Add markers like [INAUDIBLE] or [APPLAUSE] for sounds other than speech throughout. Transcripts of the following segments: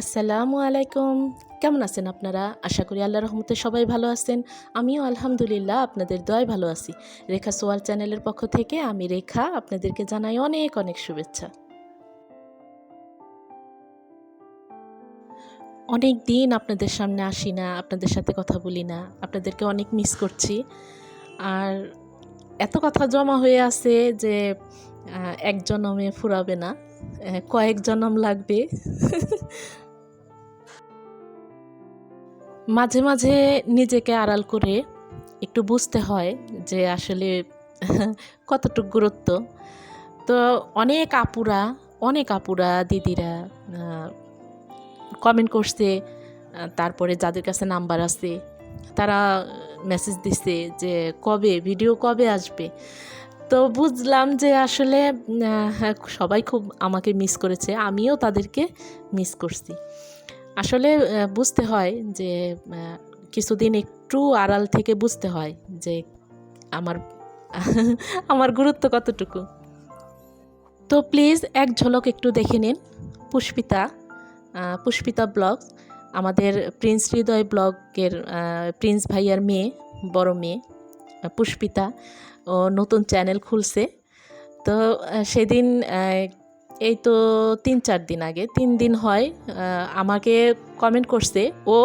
আসসালামু আলাইকুম। কেমন আছেন আপনারা? আশা করি আল্লাহ রহমতে সবাই ভালো আছেন। আমিও আলহামদুলিল্লাহ আপনাদের দয় ভালো আছি। রেখা সোয়াল চ্যানেলের পক্ষ থেকে আমি রেখা আপনাদেরকে জানাই অনেক অনেক শুভেচ্ছা। অনেক দিন আপনাদের সামনে আসি না, আপনাদের সাথে কথা বলি না, আপনাদেরকে অনেক মিস করছি। আর এত কথা জমা হয়ে আছে যে এক জনমে ফুরাবে না কয়েক জনম লাগবে। মাঝে মাঝে নিজেকে আড়াল করে একটু বুঝতে হয় যে আসলে [LAUGHS] কতটুকু গুরুত্ব। তো অনেক আপুরা অনেক আপুরা, দিদিরা কমেন্ট করছে তারপরে যাদের কাছে নাম্বার আছে, তারা মেসেজ দিছে যে কবে ভিডিও কবে আসবে? তো বুঝলাম যে আসলে সবাই খুব আমাকে মিস করেছে, আমিও তাদেরকে মিস করছি। আসলে বুঝতে হয় যে কিছুদিন একটু আড়াল থেকে বুঝতে হয় যে, আমার [LAUGHS] আমার গুরুত্ব কতটুকু। তো প্লিজ এক ঝলক একটু দেখে নিন, পুষ্পিতা পুষ্পিতা ব্লগ আমাদের প্রিন্স হৃদয় ব্লগের প্রিন্স ভাইয়ার মেয়ে, বড় মেয়ে পুষ্পিতা, ও নতুন চ্যানেল খুলছে। তো সেদিন এই তো তিন চার দিন আগে, তিন দিন হয় আমাকে কমেন্ট করছে। ও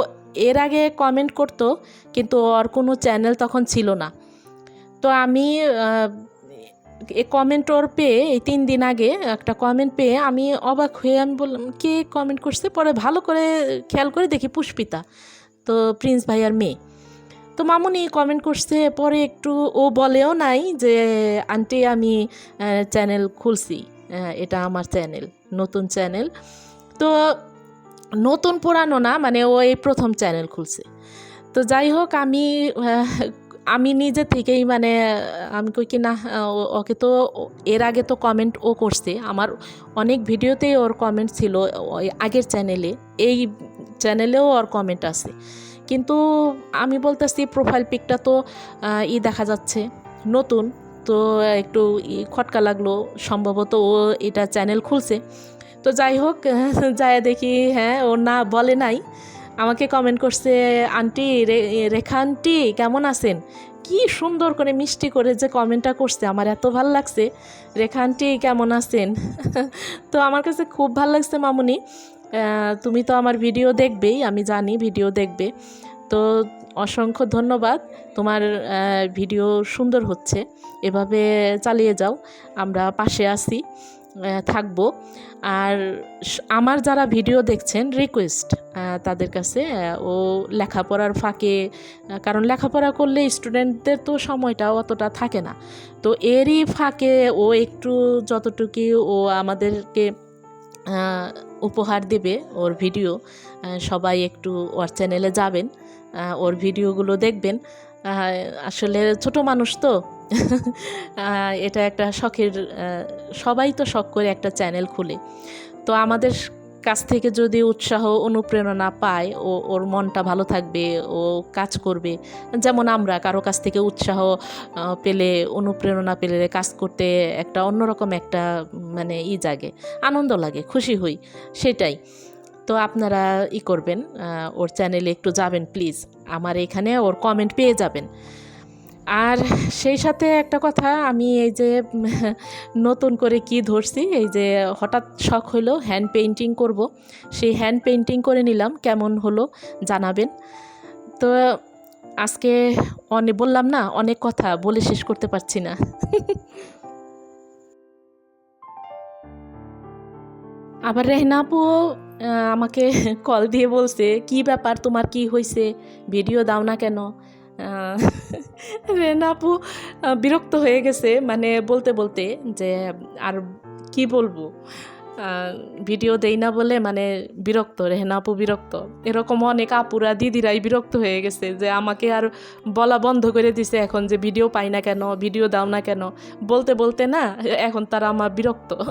এর আগে কমেন্ট করতো, কিন্তু ওর কোনো চ্যানেল তখন ছিল না। তো আমি এ কমেন্ট ওর পেয়ে, এই তিন দিন আগে একটা কমেন্ট পেয়ে আমি অবাক হয়ে আমি বললাম, কে কমেন্ট করছে? পরে ভালো করে খেয়াল করে দেখি পুষ্পিতা, তো প্রিন্স ভাইয়ার মেয়ে। তো মামুনি কমেন্ট করছে, পরে একটু ও বলেও নাই যে, আন্টি আমি চ্যানেল খুলছি। এটা আমার চ্যানেল, নতুন চ্যানেল। তো নতুন পুরানো না মানে ও এই প্রথম চ্যানেল খুলছে। তো যাই হোক, আমি আমি নিজে থেকেই মানে আমি কই কি না ওকে তো, এর আগে তো কমেন্ট ও করছে। আমার অনেক ভিডিওতেই ওর কমেন্ট ছিল, ওই আগের চ্যানেলে। এই চ্যানেলেও ওর কমেন্ট আছে। কিন্তু আমি বলতেছি প্রোফাইল পিকটা তো ই দেখা যাচ্ছে, নতুন। তো একটু খটকা লাগল। সম্ভবত ও এটা চ্যানেল খুলছে। তো যাই হোক [LAUGHS] যায় দেখি হ্যাঁ ও না বলে নাই। আমাকে কমেন্ট করছে, আন্টি রেখা আন্টি, কেমন আছেন? কি সুন্দর করে মিষ্টি করে যে কমেন্টটা করছে, আমার এত ভালো লাগছে। রেখা আন্টি, কেমন আছেন? [LAUGHS] তো আমার কাছে খুব ভালো লাগছে মামুনি। তুমি তো আমার ভিডিও দেখবেই, আমি জানি ভিডিও দেখবে। তো অসংখ্য ধন্যবাদ। তোমার ভিডিও সুন্দর হচ্ছে। এভাবে চালিয়ে যাও। আমরা পাশে আহ, থাকব। আর আমার যারা ভিডিও দেখছেন রিকোয়েস্ট তাদের কাছে ও লেখাপড়ার ফাঁকে কারণ লেখাপড়া করলে স্টুডেন্টদের তো সময়টা অতটা থাকে না। তো এরই ফাঁকে ও একটু যতটুকু ও আমাদেরকে উপহার দেবে ওর ভিডিও। সবাই একটু ওর চ্যানেলে যাবেন ওর ভিডিওগুলো দেখবেন। আসলে ছোট মানুষ তো। [LAUGHS] এটা একটা শখের সবাই তো শখ করে একটা চ্যানেল খুলে। তো আমাদের কাছ থেকে যদি উৎসাহ, অনুপ্রেরণা পায় ও ওর মনটা ভালো থাকবে, ও কাজ করবে, যেমন আমরা কারও কাছ থেকে উৎসাহ পেলে, অনুপ্রেরণা পেলে কাজ করতে একটা অন্যরকম একটা মানে ই জাগে, আনন্দ লাগে, খুশি হই, সেটাই। তো আপনারা ই করবেন ওর চ্যানেলে একটু যাবেন প্লিজ আমার এখানে ওর কমেন্ট পেয়ে যাবেন। আর সেই সাথে একটা কথা, আমি এই যে, নতুন করে কি ধরছি, এই যে হঠাৎ শখ হলো হ্যান্ড পেইন্টিং করব। সেই হ্যান্ড পেইন্টিং করে নিলাম, কেমন হলো জানাবেন। তো আজকে অনেক বললাম না, অনেক কথা, বলে শেষ করতে পারছি না। আবার রেহনা আপু আমাকে কল দিয়ে বলছে, কি ব্যাপার, তোমার কি হয়েছে ভিডিও দাও না কেন? আহ, [LAUGHS] আপু বিরক্ত হয়ে গেছে। মানে বলতে বলতে যে আর কি বলব? ভিডিও দেই না বলে মানে বিরক্ত রেহনা আপু বিরক্ত। এরকম অনেক আপুরা দিদিরাই বিরক্ত হয়ে গেছে যে আমাকে আর বলা বন্ধ করে দিছে এখন যে ভিডিও পাই না কেন ভিডিও দাও না কেন? বলতে বলতে না এখন তারা আমার বিরক্ত। [LAUGHS]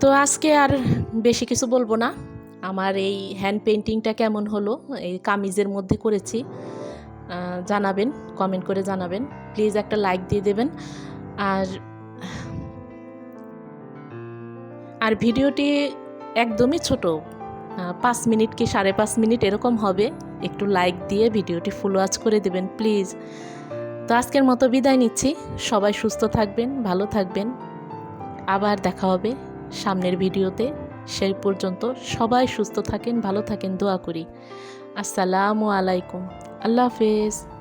তো আজকে আর বেশি কিছু বলব না। আমার এই হ্যান্ড পেন্টিংটা কেমন হলো? এই কামিজের মধ্যে করেছি। জানাবেন কমেন্ট করে জানাবেন। প্লিজ একটা লাইক দিয়ে দেবেন। আর আর ভিডিওটি একদমই ছোট। পাঁচ মিনিট কি সাড়ে পাঁচ মিনিট এরকম হবে। একটু লাইক দিয়ে ভিডিওটি ফুল ওয়াচ করে দেবেন প্লিজ তো আজকের মতো বিদায় নিচ্ছি। সবাই সুস্থ থাকবেন, ভালো থাকবেন। আবার দেখা হবে সামনের ভিডিওতে। সেই পর্যন্ত সবাই সুস্থ থাকেন ভালো থাকেন দোয়া করি। আসসালামু আলাইকুম। আল্লাহ হাফেজ।